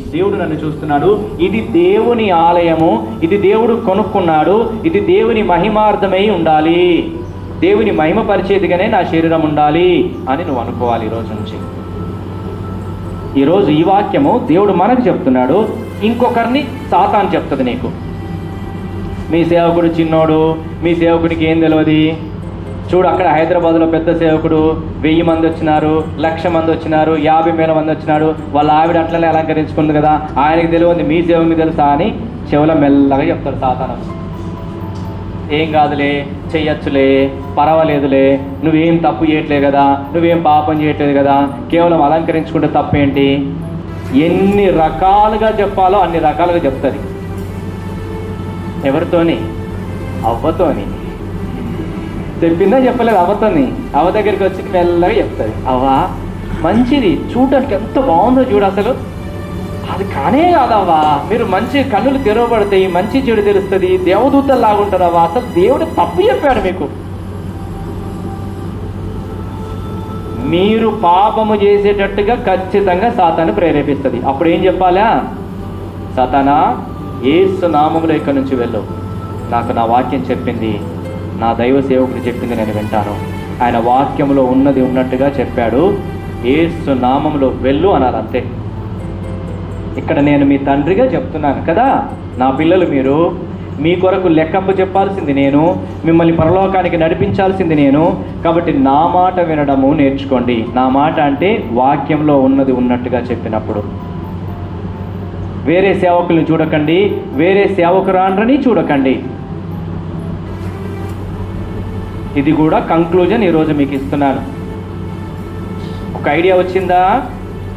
దేవుడు నన్ను చూస్తున్నాడు. ఇది దేవుని ఆలయము. ఇది దేవుడు కొనుక్కున్నాడు. ఇది దేవుని మహిమార్థమై ఉండాలి. దేవుని మహిమ పరిచేదిగానే నా శరీరం ఉండాలి అని నువ్వు అనుకోవాలి ఈ రోజు నుంచి. ఈరోజు ఈ వాక్యము దేవుడు మనకు చెప్తున్నాడు. ఇంకొకరిని సాతాన్ చెప్తుంది నీకు. మీ సేవకుడు చిన్నోడు మీ సేవకుడికి ఏం తెలియదు చూడు అక్కడ హైదరాబాద్లో పెద్ద సేవకుడు వెయ్యి మంది వచ్చినారు లక్ష మంది వచ్చినారు యాభై వేల మంది వచ్చినారు. వాళ్ళ ఆవిడ అట్లనే అలంకరించుకుంది కదా ఆయనకి తెలియదు మీ సేవకి తెలుసా అని చెవుల మెల్లగా చెప్తాడు సాతానం. ఏం కాదులే చెయ్యొచ్చులే పర్వాలేదులే నువ్వేం తప్పు చేయట్లేదు కదా నువ్వేం పాపం చేయట్లేదు కదా కేవలం అలంకరించుకుంటే తప్పేంటి? ఎన్ని రకాలుగా చెప్పాలో అన్ని రకాలుగా చెప్తుంది. ఎవరితోని? అవ్వతోని. చెప్పిందా చెప్పలేదు. అవతని అవ దగ్గరికి వచ్చి మెల్లగా చెప్తుంది. అవ్వా మంచిది. చూడటానికి ఎంత బాగుందో చూడు అసలు. అది కానే కాదవ్వా మీరు మంచి కన్నులు తెరవబడతాయి మంచి చెడు తెలుస్తుంది. దేవదూతలు లాగుంటారవ్వా అసలు దేవుడు తప్పు చెప్పాడు మీకు. మీరు పాపము చేసేటట్టుగా ఖచ్చితంగా సాతాను ప్రేరేపిస్తుంది. అప్పుడు ఏం చెప్పాలా? సాతానా ఏసు నామములో ఇక్కడి నుంచి వెళ్ళు. నాకు నా వాక్యం చెప్పింది. నా దైవ సేవకుడు చెప్పింది నేను వింటాను. ఆయన వాక్యంలో ఉన్నది ఉన్నట్టుగా చెప్పాడు. ఏసు నామంలో వెళ్ళు అన్నారు అంతే ఇక్కడ నేను మీ తండ్రిగా చెప్తున్నాను కదా నా పిల్లలు మీరు మీ కొరకు లెక్కప్పు చెప్పాల్సింది నేను మిమ్మల్ని పరలోకానికి నడిపించాల్సింది నేను కాబట్టి నా మాట వినడము నేర్చుకోండి. నా మాట అంటే వాక్యంలో ఉన్నది ఉన్నట్టుగా చెప్పినప్పుడు. వేరే సేవకుల్ని చూడకండి వేరే సేవకురాండ్రని చూడకండి. ఇది కూడా కంక్లూజన్ ఈరోజు మీకు ఇస్తున్నాను. ఒక ఐడియా వచ్చిందా?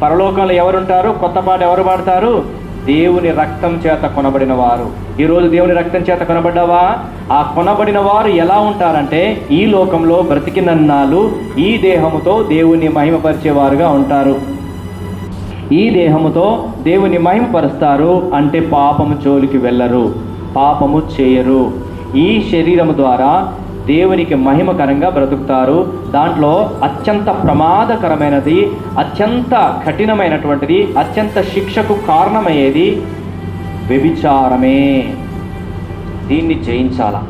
పరలోకంలో ఎవరుంటారు? కొత్త పాట ఎవరు పాడతారు? దేవుని రక్తం చేత కొనబడిన వారు. ఈరోజు దేవుని రక్తం చేత కొనబడ్డావా? ఆ కొనబడిన వారు ఎలా ఉంటారంటే ఈ లోకంలో బ్రతికినన్నాళ్ళు ఈ దేహముతో దేవుని మహిమపరిచేవారుగా ఉంటారు. ఈ దేహముతో దేవుని మహిమపరుస్తారు అంటే పాపము జోలికి వెళ్ళరు. పాపము చేయరు. ఈ శరీరము ద్వారా దేవునికి మహిమకరంగా బ్రతుకుతారు. దాంట్లో అత్యంత ప్రమాదకరమైనది అత్యంత కఠినమైనటువంటిది అత్యంత శిక్షకు కారణమయ్యేది వ్యభిచారమే. దీన్ని జయించాల?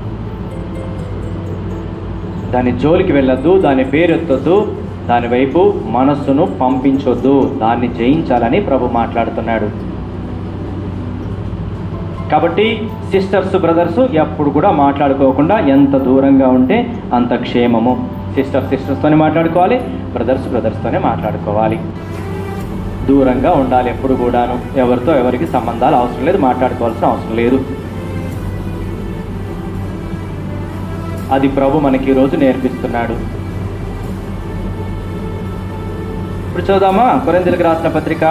దాని జోలికి వెళ్ళొద్దు దాని పేరెత్తొద్దు దానివైపు మనస్సును పంపించొద్దు. దాన్ని జయించాలని ప్రభు మాట్లాడుతున్నాడు. కాబట్టి సిస్టర్స్ బ్రదర్స్ ఎప్పుడు కూడా మాట్లాడుకోకుండా ఎంత దూరంగా ఉంటే అంత క్షేమము. సిస్టర్ సిస్టర్స్తోనే మాట్లాడుకోవాలి బ్రదర్స్ బ్రదర్స్తోనే మాట్లాడుకోవాలి. దూరంగా ఉండాలి ఎప్పుడు కూడాను. ఎవరితో ఎవరికి సంబంధాలు అవసరం లేదు మాట్లాడుకోవాల్సిన అవసరం లేదు. అది ప్రభు మనకి ఈరోజు నేర్పిస్తున్నాడు. ఇప్పుడు చూద్దామా కొరిందులకు రాసిన పత్రిక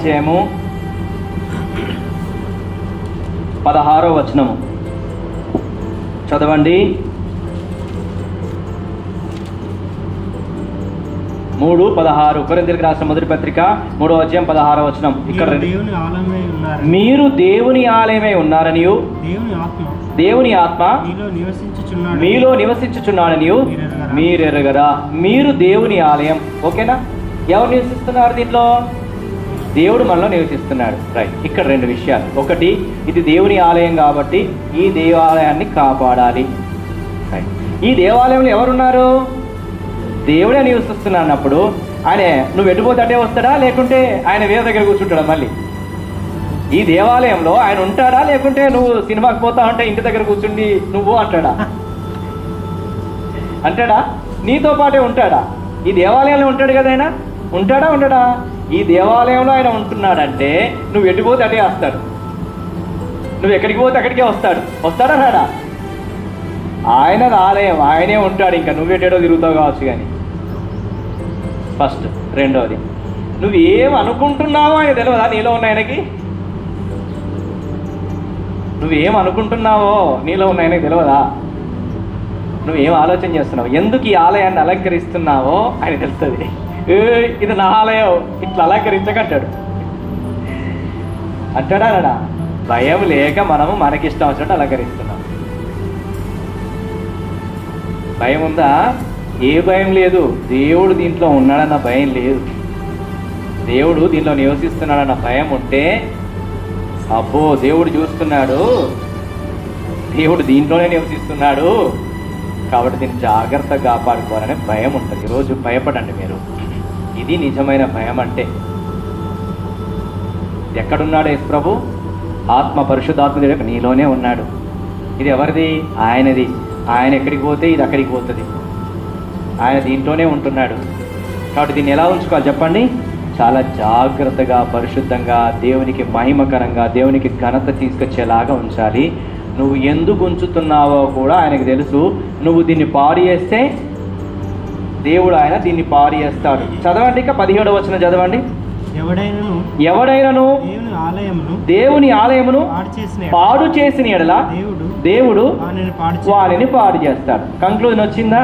అధ్యాయము పదహారో వచనము. చదవండి. మూడు పదహారు. కొరిందరికి రాసిన మొదటి పత్రిక మూడో అధ్యాయం పదహారో వచనం. ఇక్కడ మీరు. దేవుని ఆలయమై ఉన్నారు మీరు దేవుని ఆత్మ. మీలో నివసించుచున్నాడు మీలో నివసించుచున్నాడనియు మీరెరగరా. మీరు దేవుని ఆలయం. ఓకేనా? ఎవరు నివసిస్తున్నారు దీంట్లో? దేవుడు మనలో నివసిస్తున్నాడు. రైట్ ఇక్కడ రెండు విషయాలు. ఒకటి ఇది దేవుని ఆలయం కాబట్టి ఈ దేవాలయాన్ని కాపాడాలి. రైట్ ఈ దేవాలయంలో ఎవరున్నారు? దేవుడే నివసిస్తున్నా అన్నప్పుడు ఆయన నువ్వు ఎటుపోతే అటే వస్తాడా? లేకుంటే ఆయన వేరే దగ్గర కూర్చుంటాడా మళ్ళీ? ఈ దేవాలయంలో ఆయన ఉంటాడా? లేకుంటే నువ్వు సినిమాకి పోతా ఉంటే ఇంటి దగ్గర కూర్చుండి నువ్వు అంటాడా? అంటాడా? నీతో పాటే ఉంటాడా? ఈ దేవాలయంలో ఉంటాడు కదా ఆయన? ఉంటాడా? ఉండడా? ఈ దేవాలయంలో ఆయన ఉంటున్నాడంటే నువ్వు ఎటు పోతే అటే వస్తాడు. నువ్వు ఎక్కడికి పోతే అక్కడికే వస్తాడు. వస్తాడా రాడా? ఆయన ఆలయం ఆయనే ఉంటాడు. ఇంకా నువ్వెటేడో తిరుగుతావు కావచ్చు కానీ. ఫస్ట్ రెండవది. నువ్వు ఏం అనుకుంటున్నావో ఆయన తెలియదా నీలో ఉన్న ఆయనకి? నువ్వేం అనుకుంటున్నావో నీలో ఉన్న ఆయనకి తెలియదా నువ్వేం ఆలోచన చేస్తున్నావు? ఎందుకు ఈ ఆలయాన్ని అలంకరిస్తున్నావో ఆయన తెలుస్తుంది. ఇది నా ఆలయం. ఇట్లా అలంకరించకంటాడు. అంటాడా అనడా భయం లేక మనము మనకిష్టం వచ్చినట్టు అలంకరిస్తున్నాం. భయం ఉందా? ఏ భయం లేదు. దేవుడు దీంట్లో ఉన్నాడన్న భయం లేదు. దేవుడు దీనిలో నివసిస్తున్నాడన్న భయం ఉంటే అబ్బో దేవుడు చూస్తున్నాడు. దేవుడు దీంట్లోనే నివసిస్తున్నాడు. కాబట్టి దీన్ని జాగ్రత్తగా కాపాడుకోవాలనే భయం ఉంటుంది. ఈరోజు భయపడండి మీరు. ఇది నిజమైన భయం అంటే ఎక్కడున్నాడు యేసు ప్రభు? ఆత్మ పరిశుద్ధాత్మ నీలోనే ఉన్నాడు. ఇది ఎవరిది? ఆయనది. ఆయన ఎక్కడికి పోతే ఇది అక్కడికి పోతుంది. ఆయన దీంట్లోనే ఉంటున్నాడు. కాబట్టి దీన్ని ఎలా ఉంచుకోవాలి చెప్పండి? చాలా జాగ్రత్తగా పరిశుద్ధంగా దేవునికి మహిమకరంగా దేవునికి ఘనత తీసుకొచ్చేలాగా ఉంచాలి. నువ్వు ఎందుకు ఉంచుతున్నావో కూడా ఆయనకు తెలుసు. నువ్వు దీన్ని పాడు చేస్తే దేవుడు ఆయన దీన్ని పాడు చేస్తాడు. చదవండి ఇక పదిహేడవ వచ్చిన చదవండి. ఎవడైనను ఎవడైనను దేవుని ఆలయమును దేవుని ఆలయమును పాడు చేసిన ఎడల దేవుడు. వారిని పాడు చేస్తాడు. కంక్లూజన్ వచ్చిందా?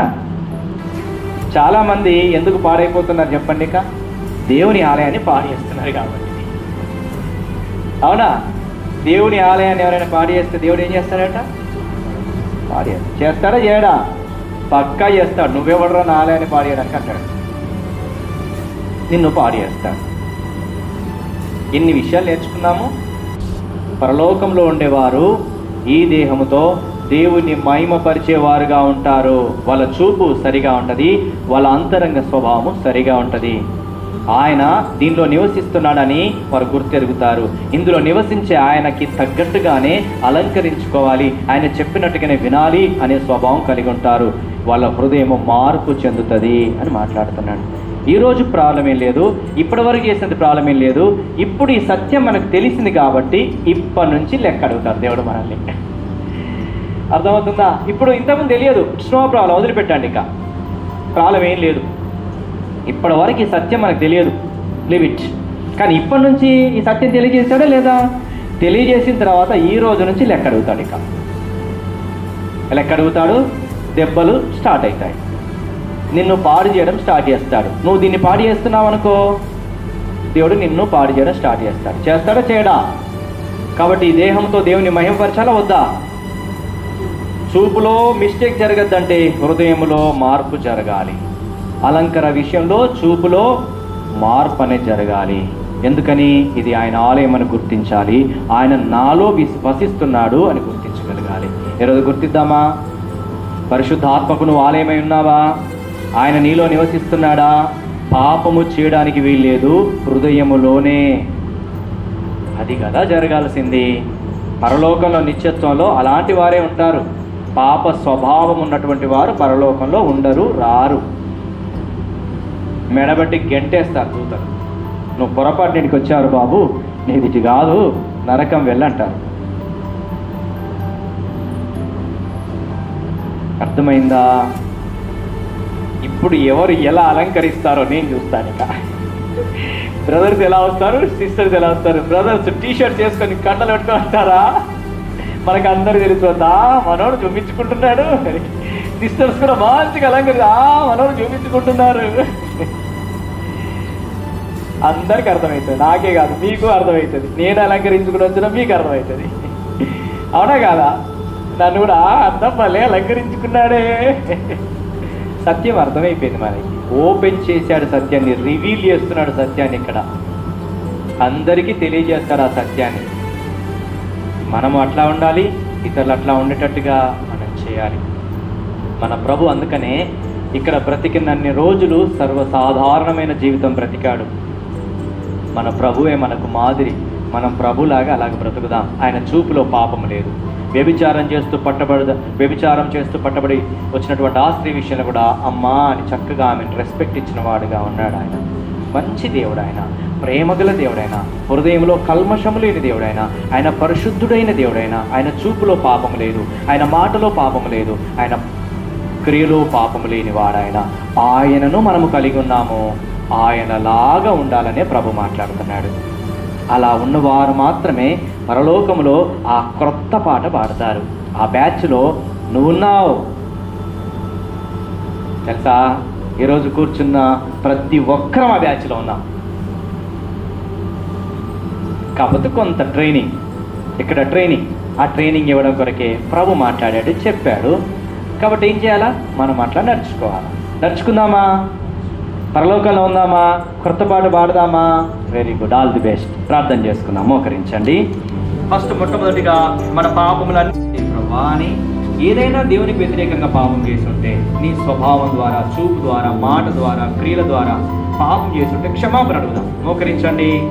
చాలా మంది ఎందుకు పాడైపోతున్నారు చెప్పండి ఇక? దేవుని ఆలయాన్ని పాడు చేస్తున్నారు కాబట్టి. అవునా? దేవుని ఆలయాన్ని ఎవరైనా పాడు చేస్తే దేవుడు ఏం చేస్తాడట? పాడు. చేస్తాడా చేయడా? పక్కా చేస్తాడు. నువ్వెవడరా నాలే అని పాడేయడానికి అంటాడు. నిన్ను పాడేస్తాడు. ఎన్ని విషయాలు నేర్చుకున్నాము. పరలోకంలో ఉండేవారు ఈ దేహముతో దేవుని మహిమపరిచేవారుగా ఉంటారు. వాళ్ళ చూపు సరిగా ఉంటుంది వాళ్ళ అంతరంగ స్వభావము సరిగా ఉంటుంది. ఆయన దీనిలో నివసిస్తున్నాడని వారు గుర్తెరుగుతారు. ఇందులో నివసించే ఆయనకి తగ్గట్టుగానే అలంకరించుకోవాలి. ఆయన చెప్పినట్టుగానే వినాలి అనే స్వభావం కలిగి ఉంటారు. వాళ్ళ హృదయం మార్పు చెందుతుంది అని మాట్లాడుతున్నాడు. ఈరోజు ప్రాబ్లం ఏం లేదు. ఇప్పటి వరకు చేసినది ప్రాబ్లం ఏం లేదు. ఇప్పుడు ఈ సత్యం మనకు తెలిసింది కాబట్టి ఇప్పటి నుంచి లెక్క అడుగుతారు దేవుడు మనల్ని. అర్థమవుతుందా? ఇప్పుడు ఇంతకుముందు తెలియదు. స్నో ప్రాబ్లం వదిలిపెట్టండి ఇక. ప్రాబ్లం ఏం లేదు. ఇప్పటి వరకు ఈ సత్యం మనకు తెలియదు. లిమిట్ కానీ ఇప్పటి నుంచి ఈ సత్యం తెలియజేశాడా లేదా? తెలియజేసిన తర్వాత ఈ రోజు నుంచి లెక్క అడుగుతాడు ఇక. లెక్క అడుగుతాడు దెబ్బలు స్టార్ట్ అవుతాయి. నిన్ను పాడు చేయడం స్టార్ట్ చేస్తాడు. నువ్వు దీన్ని పాడు చేస్తున్నావు అనుకో. దేవుడు నిన్ను పాడు చేయడం స్టార్ట్ చేస్తాడు. చేస్తాడా చేయడా? కాబట్టి ఈ దేహంతో దేవుని మహిమపరచాలా వద్దా? చూపులో మిస్టేక్ జరగద్దంటే హృదయంలో మార్పు జరగాలి. అలంకర విషయంలో చూపులో మార్పు అనేది జరగాలి. ఎందుకని? ఇది ఆయన ఆలయం అని గుర్తించాలి. ఆయన నాలో విశ్వసిస్తున్నాడు అని గుర్తించగలగాలి. ఈరోజు గుర్తిద్దామా? పరిశుద్ధాత్మకు నువ్వు ఆలయమై ఉన్నావా? ఆయన నీలో నివసిస్తున్నాడా? పాపము చేయడానికి వీల్లేదు. హృదయములోనే. అది కదా జరగాల్సింది. పరలోకంలో నిత్యత్వంలో అలాంటి వారే ఉంటారు. పాప స్వభావం ఉన్నటువంటి వారు పరలోకంలో ఉండరు రారు. మెడబట్టి గెంటేస్తారు దూతలు నువ్వు పొరపాటు నీటికి వచ్చారు బాబు నీది కాదు నరకం వెళ్ళంటారు. అర్థమైందా? ఇప్పుడు ఎవరు ఎలా అలంకరిస్తారో నేను చూస్తాను ఇక. బ్రదర్స్ ఎలా వస్తారు సిస్టర్స్ ఎలా వస్తారు? బ్రదర్స్ టీ షర్ట్ చేసుకొని కండలు పెట్టుకొని వస్తారా మనకు అందరు తెలుస్తుందా మనోడు చూపించుకుంటున్నాడు. సిస్టర్స్ కూడా మంచిగా అలంకరి ఆ మనోడు చూపించుకుంటున్నారు. అందరికి అర్థమవుతుంది నాకే కాదు మీకు అర్థమవుతుంది నేను అలంకరించుకుని వచ్చినా మీకు అర్థమవుతుంది అవునా కాదా? నన్ను కూడా అర్థం మళ్ళీ అలంకరించుకున్నాడే. సత్యం అర్థమైపోయింది మనకి. ఓపెన్ చేశాడు సత్యాన్ని రివీల్ చేస్తున్నాడు సత్యాన్ని ఇక్కడ. అందరికీ తెలియజేస్తాడు ఆ సత్యాన్ని. మనము అట్లా ఉండాలి ఇతరులు అట్లా ఉండేటట్టుగా మనం చేయాలి. మన ప్రభు అందుకనే ఇక్కడ బ్రతికినన్ని రోజులు సర్వసాధారణమైన జీవితం బ్రతికాడు. మన ప్రభువే మనకు మాదిరి. మనం ప్రభులాగా అలాగ బ్రతుకుదాం. ఆయన చూపులో పాపం లేదు. వ్యభిచారం చేస్తూ పట్టబడ వ్యభిచారం చేస్తూ పట్టబడి వచ్చినటువంటి ఆ స్త్రీ విషయంలో కూడా అమ్మా అని చక్కగా ఆమెను రెస్పెక్ట్ ఇచ్చిన వాడుగా ఉన్నాడు ఆయన. మంచి దేవుడు ఆయన ప్రేమగల దేవుడైన హృదయంలో కల్మషము లేని దేవుడైన ఆయన పరిశుద్ధుడైన దేవుడైన ఆయన చూపులో పాపం లేదు ఆయన మాటలో పాపం లేదు ఆయన క్రియలో పాపము లేని వాడాయన ఆయనను మనము కలిగి ఉన్నాము. ఆయనలాగా ఉండాలనే ప్రభు మాట్లాడుతున్నాడు. అలా ఉన్నవారు మాత్రమే పరలోకములో ఆ క్రొత్త పాట పాడతారు. ఆ బ్యాచ్లో నువ్వున్నావు. తెలుసా? ఈరోజు కూర్చున్న ప్రతి ఒక్కరం ఆ బ్యాచ్లో ఉన్నాం. కాకపోతే కొంత ట్రైనింగ్. ఇక్కడ ట్రైనింగ్. ఆ ట్రైనింగ్ ఇవ్వడం కొరకే ప్రభు మాట్లాడాడు చెప్పాడు. కాబట్టి ఏం చేయాలా? మనం అట్లా నడుచుకోవాలి. నడుచుకుందామా? పరలోకంలో ఉందామా? క్రొత్త పాట పాడదామా? Very good all the best ప్రార్థన చేసుకుందాం. మోకరించండి. ఫస్ట్ మొట్టమొదటిగా మన పాపములన్నీ ప్రభా ఏదైనా దేవునికి వ్యతిరేకంగా పాపం చేస్తుంటే నీ స్వభావం ద్వారా చూపు ద్వారా మాట ద్వారా క్రియల ద్వారా పాపం చేస్తుంటే క్షమాపణ అడుగుదాం. మోకరించండి.